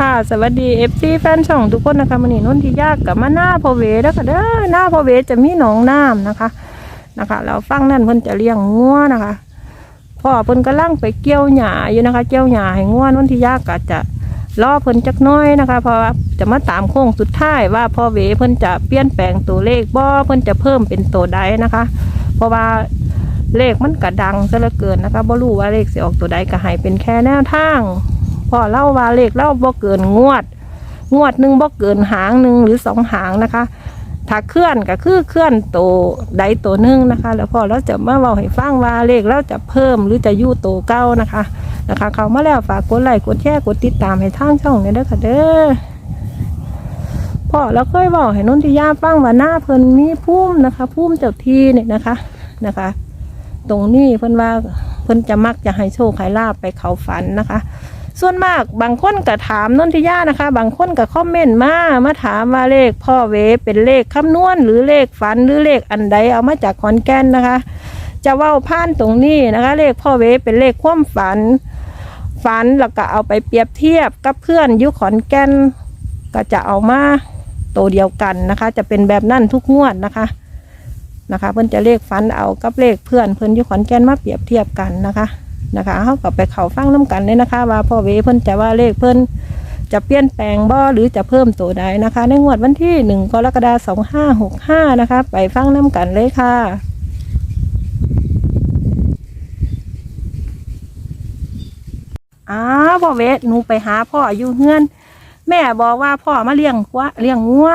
ค่ะสวัสดีเอฟซีแฟนช่องทุกคนนะคะมันนี่นนทิยากกับมาหน้าพอเวแล้วค่ะเด้อหน้าพอเวจะมีหนองน้ำนะคะนะคะ เราฟังนั่นเพิ่นจะเลี้ยงงัวนะคะพ่อเพิ่นก็ล่งไปเกี่ยวหญ้าอยู่นะคะ เกี่ยวหญ้าให้งัวนนทิยากก็จะรอเพิ่นจักน้อยนะคะเพราะว่าจะมาตามโค้งสุดท้ายว่าพ่อเวเพิ่นจะเปลี่ยนแปลงตัวเลขบ่เพิ่นจะเพิ่มเป็นตัวใดนะคะ เพราะว่าเลขมันกระดังซะเหลือเกินนะคะบ่รู้ว่าเลขสิออกตัวใดก็ให้เป็นแค่แนวทาง พอเล่าว่าเลขเล่าบ่เกินงวด งวดหนึ่งบ่เกินหางหนึ่งหรือสองหางนะคะถ้าเคลื่อนก็คือเคลื่อนโตใดตัวหนึ่งนะคะ แล้วพอเราจะมาเว้าให้ฟังว่าเลขเราจะเพิ่มหรือจะยู่โตเก้านะคะนะคะ เขามาแล้วฝากกดไลค์กดแชร์กดติดตามให้ทางช่องเนี่ยเด้อค่ะเด้อพ่อเราเคยบอกให้นุ่นทิยาฟังว่าหน้าเพิ่นมีพุ่มนะคะพุ่มเจ้าที่เนี่ยนะคะนะคะ ตรงนี้เพิ่นว่าเพิ่นจะมักจะให้โชคให้ลาบไปเขาฝันนะคะ ส่วนมากบางคนก็ถามนนทิยานะคะ บางคนก็คอมเมนต์มามาถามว่าเลขพ่อเวเป็นเลขคำนวณหรือเลขฝันหรือเลขอันใดเอามาจากขอนแก่นนะคะ จะว่าผ่านตรงนี้นะคะ เลขพ่อเวเป็นเลขความฝัน ฝันแล้วก็เอาไปเปรียบเทียบกับเพื่อนอยุขอนแก่นก็จะเอามาตัวเดียวกันนะคะ จะเป็นแบบนั่นทุกงวดนะคะนะคะ เพิ่อนจะเลขฝันเอากับเลขเพื่อนเพิ่อนอยุขอนแก่นมาเปรียบเทียบกันนะคะ นะคะเขาก็ไปเขาฟังน้กันเลยนะคะ ว่าพ่อเวเพิ่นจะว่าเลขเพิ่นจะเปลี่ยนแปลงบ่หรือจะเพิ่มตัวใดนะคะ ในงวดวันที่หนึ่งกรกฎาคมสองห้าหกห้านะคะ ไปฟังน้กันเลยค่ะอ้าวพ่อเวหนูไปหาพ่ออยู่เฮือนแม่บอกว่าพ่อมาเลี้ยงวัวเลี้ยงงัว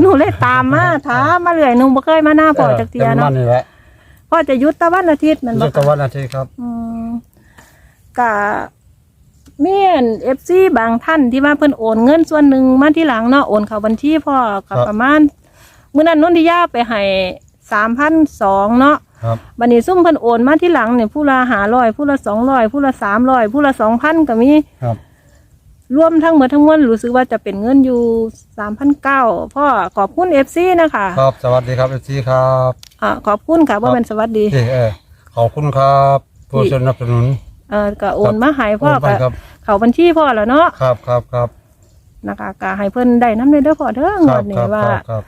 หนูเลยตามมาถามมาเรื่อยหนูบ่เคยมาหน้าพ่อจักเทียเนาะเนาะนี่แหละพ่อจะหยุดแตะวันอาทิตย์แมันยุบ่ทธคะวันอาทิตย์ครับ อืม กะเมียนเอฟซีบางท่านที่ว่าเพิ่นโอนเงินส่วนหนึ่งมาที่หลังเนาะโอนเข้าบัญชีพ่อกับ ประมาณมื้อนั้นนนทิยาไปให้สามพันสองเนาะครับ บัดนี้ซุ่มเพิ่นโอนมาที่หลังเนี่ยผู้ละหาร้อยผู้ละสองร้อยผู้ละสามร้อยผู้ละสองพันก็มีครับ รวมทั้งหมดทั้งมวลรู้สึกว่าจะเป็นเงินอยู่สามพันเก้าพ่อขอบคุณเอฟซีนะคะครับ สวัสดีครับเอซีครับ อ่าขอบคุณค่ะว่าเป็นสวัสดีเอเออขอบคุณครับผู้สนับสนุน เออก็โอนมาให้พ่อโอนไปก็ครับเข้าบัญชีพ่อแล้วเนาะครับครับครับนะคะก็ให้เพิ่นได้น้ำในเด้อพ่อเด้อคงรัวบดคนี้รับว่าครับครับ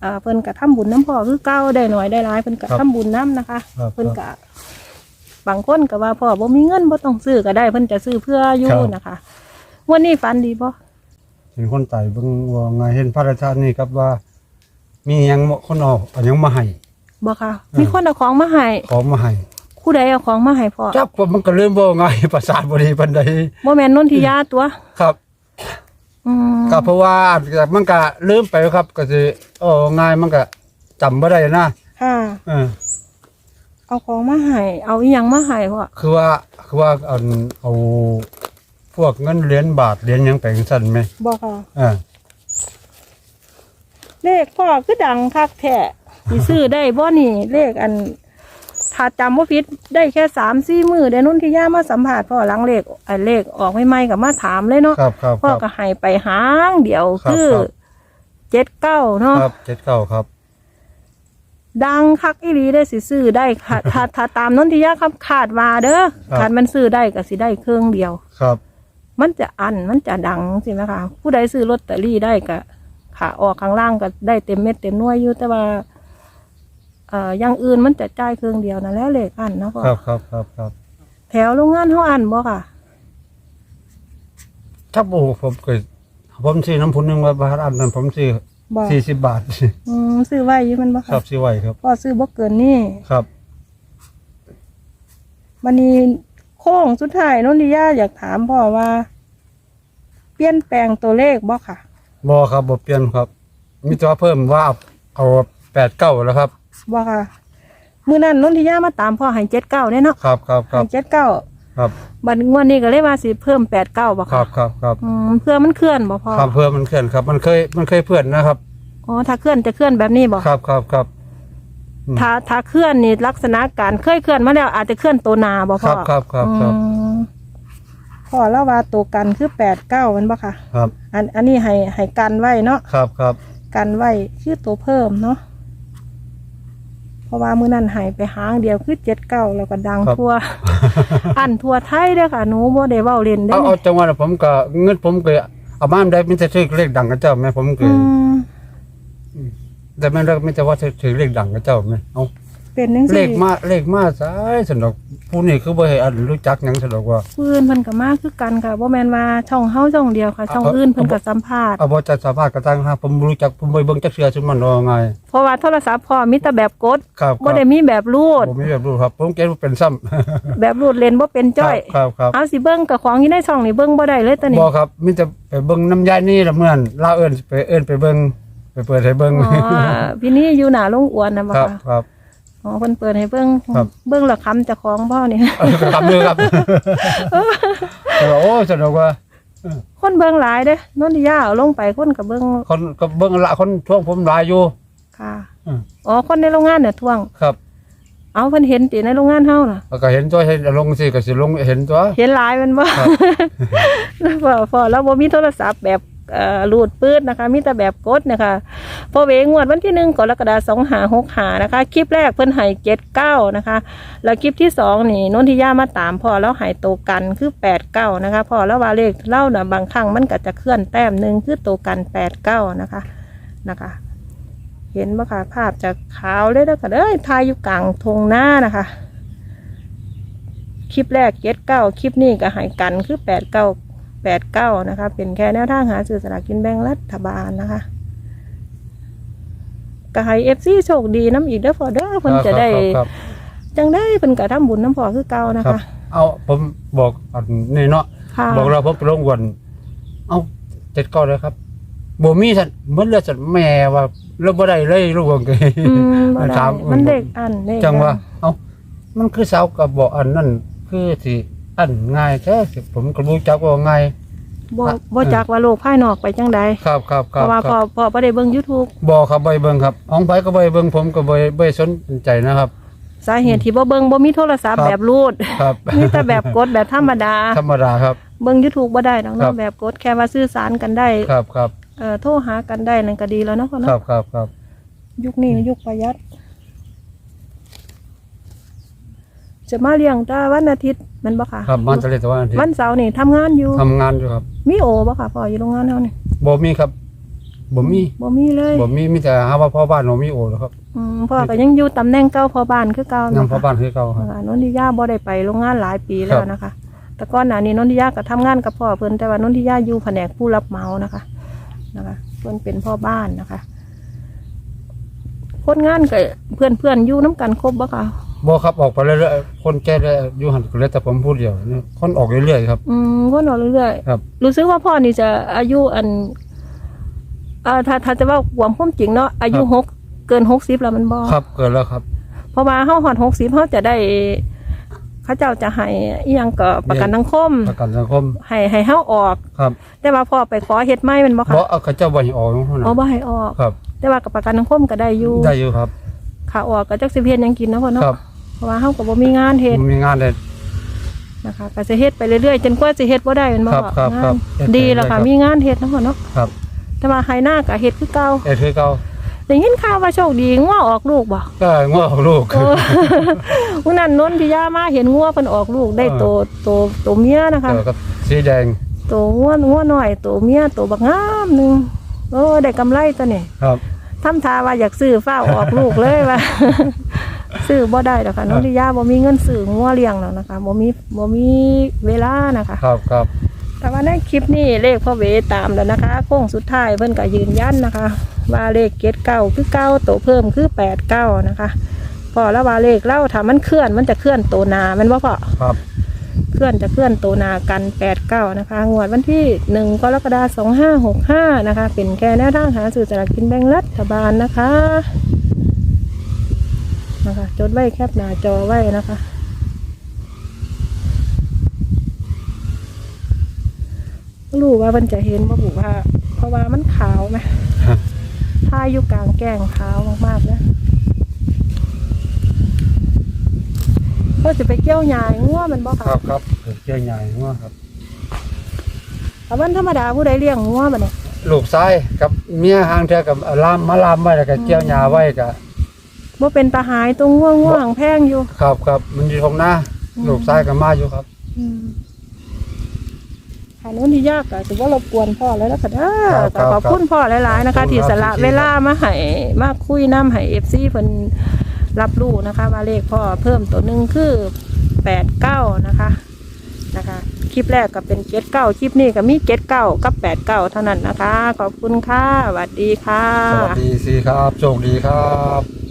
เอ่อเพิ่นก็ทำบุญน้ำพ่อคือเก่าได้หน่อยได้หลายเพิ่นก็ครับทำบุญน้ำนะคะ ครับเพิ่นก็บางคนก็ว่าพ่อบ่มีเงินบ่ต้องซื้อก็ได้เพิ่นจะซื้อเพื่ออยู่ครับ นะคะวันนี้ฝันดีบ่เห็นคนไต่เบิ่งว่าไงเห็นพระราชานี่ครับว่า มีหยังคนออกเอาหยังมาให้ บ่ค่ะอืมมีคนเอาของมาให้ของมาให้ ผู้ใดเอาของมาให้พ่อจับผมมันก็เริ่มบ่ไงประสาทบ่ดีปานใดบ่แม่นนนทิยาตัวครับอืมก็เพราะว่ามันก็ลืมไปครับ ก็สิโอ้ง่ายมันก็จำบ่ได้นะค่ะเออเอาของมาให้เอาอีหยังมาให้พ่อคือว่าคือว่าเอาเอาพวกเงินเหรียญบาทเหรียญหยังไปจังซั่นไหมบ่ค่ะอ่าเลขพ่อคือดังคักแท้สิซื้อได้บ่นี่เลขอัน ถ้าจำว่าผิดได้แค่สามสี่มือเดี๋ยวนุ่นที่ย่ามาสัมผัสพ่อหลังเลขไอ้เลขออกไม่ไม่ๆกับมาถามเลยเนาะครับครับพ่อครับก็ให้ไปหางเดียวครับคือครับ เจ็ดเก้าเนาะครับเจ็ดเก้าครับ ดังคักอีหลีได้สิซื้อได้ค่ะถ้าถ้าตามนุ่นที่ย่าครับขาดมาเด้อครับ ขาดมันซื้อได้ก็สิได้เครื่องเดียว ครับ มันจะอันมันจะดังใช่ไหมคะผู้ใดซื้อลอตเตอรี่ได้ก็ขาออกข้างล่างก็ได้เต็มเม็ดเต็มหน่วยอยู่แต่ว่า เอ่ออย่างอื่นมันจะจ่ายเครื่องเดียวนั่นแหละเลขอันเนาะพ่อครับครับครับครับแถวโรงงานเขาอันบ่ค่ะ ถ้าโอ้ผมเคยผมซื้อน้ำพุนหนึงว่าบาทอันนั้นผมซื้อบ่สี่สิบบาทอืมซื้อไว้อยู่มันบ่ครับซื้อไว้ครับ พ่อซื้อบ่เกินนี่ครับ มันนี้โค้งสุดท้ายนนทิยาอยากถามพ่อว่า เปลี่ยนแปลงตัวเลขบ่ค่ะ บอครับบอเปลี่ยนครับ มีตัวเพิ่มว่าเอาแปดเก้าแล้วครับ บ่ค่ะมื้อนั้นนนทิยามาตามพ่อให้เจ็ดเก้าเนี่ยเนาะครับครับคให้รับเจ็ดเก้าครับบัดงวดนี้ก็เลยว่าสิเพิ่มแปดเก้าบ่ครัค่ะบครับครับอืมเพื่อมันเคลื่อนบ่พ่อครับเพิ่มมันเคลื่อนครับ มันเคยมันเคยเพื่อนนะครับอ๋อถ้าเคลื่อนจะเคลื่อนแบบนี้บ่ครับครับครับ อืม ถ้าถ้าเคลื่อนนี่ลักษณะการเคยเคลื่อนมาแล้วอาจจะเคลื่อนตัวหนาบ่คพ่อรับครับครับครับอืมพ่อแล้วว่าตัวกันคือแปดเก้ามันบ่ค่ะ ครับอันอันนี้ให้ให้กันไว้เนาะครับครับกันไว้คือตัวเพิ่มเนาะ เพราะว่ามื้อนั้นใหายไปหางเดียวคือเจ็ดเก้าแล้วก็ดังครับ ทั่ว อันทั่วไทยเด้อค่ะหนูบ่ได้เว้าเล่นเด้เอาอเอาจังหวะนั้นผมก็เงินผมก็เอามาได้มีแต่ถือเลขดังกับเจ้าแม่ผมเคอืยมแต่แม่นเลิกมีแต่ว่าถือเลขดังกับเจ้าแม่เอา เป็นจังเลซี่ขมาเลขมาซายสนดอกผู้นี้คือบ่ให้อันรู้จักหยังสนดอกว่าปืนเพิ่นก็มาคือกันค่ะบ่แม่นว่าช่องเฮาช่องเดียวค่ะ ช่องเอาอื่นเพิ่นเอาก็สัมภาษณ์เอาบ่จะสามารถกระตั้งหาผมรู้จักผมบ่เบิ่งจักเทื่อซุมันว่าไงเพราะว่าโทรศัพท์พ่อมีแต่แบบกดครับบ่ได้มีแบบรูด ผมมีแบบรู้ครับ ผมเก็บว่าเป็นซ้ำแบบรูดเล่นบ่เป็นจ้อยครับครับเอาสิเบิ่งกับของอยู่ในช่องนี่เบิ่งบ่ได้เลยตอนนี้บ่ครับมีแต่ไปเบิ่งน้ำยายนี่ละเมื่อนลาวเอิ้นไปเอิ้นไปเบิ่งไปเปิดให้เบิ่งอ๋อพี่นี่อยู่หน้าโรงอวนน่ะบ่ครับค่ะครับ อ๋อเพิ่นเปิดให้เบิ่งครับ เบิ่งและคำเจ้าของพ่อนี่ทำเลยครับแต่ว่าโอ้สนุกว่าคนเบิ่งหลายเด้นนทิยาเอาลงไปคนก็เบิ่งคนก็เบิ่งละคนช่วงผมหลายอยู่ ค่ะอืม อ๋อคนในโรงงานเนี่ยทวง ครับเอาเพิ่นเห็นติในโรงงานเฮาน่ะ แล้วก็เห็นตัวเห็นลงสิก็สิลงเห็นตัว เห็นหลายแมันบ่ครับพอพอแล้วบ่มีโทรศัพท์แบบเอ่อ รูดปื้ดนะคะมีแต่แบบกดนะคะพอเวงวดวันที่หนึ่งกรกฎาคม2565นะคะ คลิปแรกเพิ่นให้79นะคะ แล้วคลิปที่สองนี่นนทิยามาตามพอแล้วหายโตกันคือ89นะคะพอแล้วว่าเลขเล่าน่ะบางครั้งมันก็จะเคลื่อนแต้มหนึ่งคือโตกัน89นะคะนะคะเห็นบ่คะภาพจากขาวเลยแล้วก็เอ้ยทายอยู่กลางทงหน้านะคะ คลิปแรกเจ็ดเก้าคลิปนี้ก็หายกันคือแปดเก้า แปดเก้านะคะ เป็นแค่แนวทางหาสื่อสลากกินแบ่งรัฐบาลนะคะก็ให้เอฟซีโชคดีน้ำอีกเด้อพอเด้อเพิ่นจะได้ครับจังได้เพิ่นก็ทำบุญน้ำพอคือเก่านะครัคะ บเอาผมบอกอันนี่เนาะค่ะบอกเราผมไปลงวันเอาเจ็ดก้อนเลยครับบ่มีสันมันเลยสันแม่ว่าเราบ่ได้เลยลูกของเกยอืมบ่ได้ถาม มันเด็กอันเด็กจังว่า เอามันคือสาวกับบอกอันนั่นคือสิ อันง่ายแท้สิผมก็รู้จักว่าง่าย บ่บ่จักว่าโลกภายนอกไปจังใดครับครับคเพรับราะว่าคพอรับพอบ่ได้เบิ่ง YouTube บอกครับใบเบิ่งครับอองไปก็ใบเบิ่งผมก็ใบใบสนใจนะครับ สาเหตุที่บ่เบิ่งบ่มีโทรศัพท์ครับ แบบรูดครับ มีแต่แบบกดแบบธรรมดา ธรรมดาครับ เบิ่ง YouTube บ่ได้ดอกครัเนาะบ แบบกดแค่ว่าสื่อสารกันได้ครับครับเอ่อโทรหากันได้นั่นก็ดีแล้วเนาะพ่อครัเนาะบครับครับยุคนี้ยุคประหยัด จะมาเลี้ยงแต่วันอาทิตย์แมันบ่ค่ะครับมันจะเรียกว่าอันที่วันเสาร์นี่ทำงานอยู่ ทำงานอยู่ครับมีโอบ่ค่ะพ่ออยู่โรงงานเฮานี่บ่มีครับบ่มีบ่มีเลยบ่มีมีแต่หาว่าพ่อบ้านบ่มีโอแล้วครับอืมพ่อก็ยังอยู่ตำแหน่งเก่าพ่อบ้านคือเก่านํนะพ่อคะบ้านคือเก่าครับ อ่านนทิยาบ่ได้ไปโรงงานหลายปีแล้วนะคะ แต่ก่อนหน้านี้นนทิยาก็ทำงานกับพ่อเพิ่นแต่ว่านนทิยาอยู่แผนกผู้รับเหมานะคะนะคะ เพิ่นเป็นพ่อบ้านนะคะคนงานกับเพื่อนเพื่อนๆอยู่น้กันครบบ่ค่ะ บ่ครับออกไปเรื่อยๆคนแก่ได้อยู่หันก็เหลือแต่ผมผู้เดียวนี่คนออกเรื่อยๆครับ อืมคนออกเรื่อยๆครับรู้สึกว่าพ่อนี่จะอายุอันเอ่อถ้าถ้าจะว่าความพุ่มจริงเนาะอายุครับ หกเกินหกสิบแล้วมันบ่ครับเกิดแล้วครับ เพราะว่าเฮาหอดหกสิบเฮาจะได้เขาเจ้าจะให้อีหยังก็ประกันสังคมประกันสังคมให้ให้เฮาออก ครับแต่ว่าพ่อไปขอเฮ็ดใหม่แมันบ่เพค่ะราะเอาเขาเจ้าบ่ให้ออกเท่านั้อ๋อนบ่ให้ออก ครับ แต่ว่ากับประกันสังคมก็ได้อยู่ได้อยู่ครับ ค่าออกก็จักสิเฮ็ดหยังกินเนาะพ่อเนาะ ครับ เพราะว่าเฮาก็บ่มีงานเฮ็ดมันมีงานได้นะคะก็จะเฮ็ดไปเรื่อยๆจนกว่าสิเฮ็ดบ่ได้แม่นบ่ครับครับงาครันบเฮ็ดไปดีแล้วค่ะเรื่อยๆครับ มีงานเฮ็ดเนาะพ่อเนาะครับแต่ว่าไฮหน้าก็เฮ็ดคือเก่าเอ็ดคือเก่าได้ยินข่าวว่าโชคดีงัวออกลูกบ่ก็ง้อของลูก เออ วันนั้นนนทิยามาเห็นงัวเพิ่นออกลูกได้โตโตโตเมียนะคะเออกับสีแดงโตงัวงัวน้อยโตเมียโตบักงามหนึงโอ้ได้กำไรตัวนี่ครับ ทำทาว่าอยากซื้อฟ้าวออกลูกเลยว่า ซื้อบ่ได้ดอกค่ะนนทิยาบ่มีเงินซื้องัวเลี้ยงหรอกนะคะบ่มีบ่มีเวลานะคะครับครับแต่ว่าในคลิปนี้เลขพ่อเวตามแล้วนะคะโค้งสุดท้ายเพิ่นก็ยืนยันนะคะ ว่าเลขเกตเก้าคือเก้าตัวเพิ่มคือแปดเก้านะคะพอแล้วว่าเลขเล่าถ้ามันเคลื่อนมันจะเคลื่อนตัวหนาแมันว่าพอครับเคลื่อนจะเคลื่อนตัวหนากันแปดเก้านะคะงวดวันที่หนึ่งกรกฎาคมสองห้าหกห้านะคะ เป็นแค่แนวทางหาสื่อสลากกินแบ่งรัฐบาลนะคะ นะคะ จดไว้แคปหน้าจอไว้นะคะรู้ว่ามันจะเห็นว่าบุว่าเพราะว่ามันขาวไหมครับถ้าอยู่กลางแก้งขาวมากๆนะก็จะไปเกี่ยวหยายงัวมันบ่ครัค่ะบครับเกี่ยวใหญ่ง้อครับแต่วันธรรมดาผู้ใดเลี้ยงงัวบ่เนี่ยลูกซ้ายกับเมียห่างเธอกับลามมาลามไว้แล้วก็เกี่ยวหญ้าไว้ก็บ่ เป็นตาหายตรงงัวงัวหางแพงอยู่ ครับครับมันอยู่ตรงหน้าอืมลูกซ้ายกับมาอยู่ครับอืมใครค่ะนุ่นที่ยากก็ถือว่ารบกวนพ่อแล้วนะคะเด้อครับก็ขอบคุณพ่อหลายๆนะคะขอบคุณที่สละครับเวลามาให้มาคุยน้ำให้เอฟซีเพิ่นรับรู้นะคะ ว่าเลขพ่อเพิ่มตัวหนึ่งคือแปดเก้านะคะนะคะ คลิปแรกก็เป็นเจ็ดเก้าคลิปนี้ก็มีเจ็ดเก้ากับแปดเก้าเท่านั้นนะคะ ขอบคุณค่ะสวัสดีค่ะ สวัสดีสิครับโชคดีครับ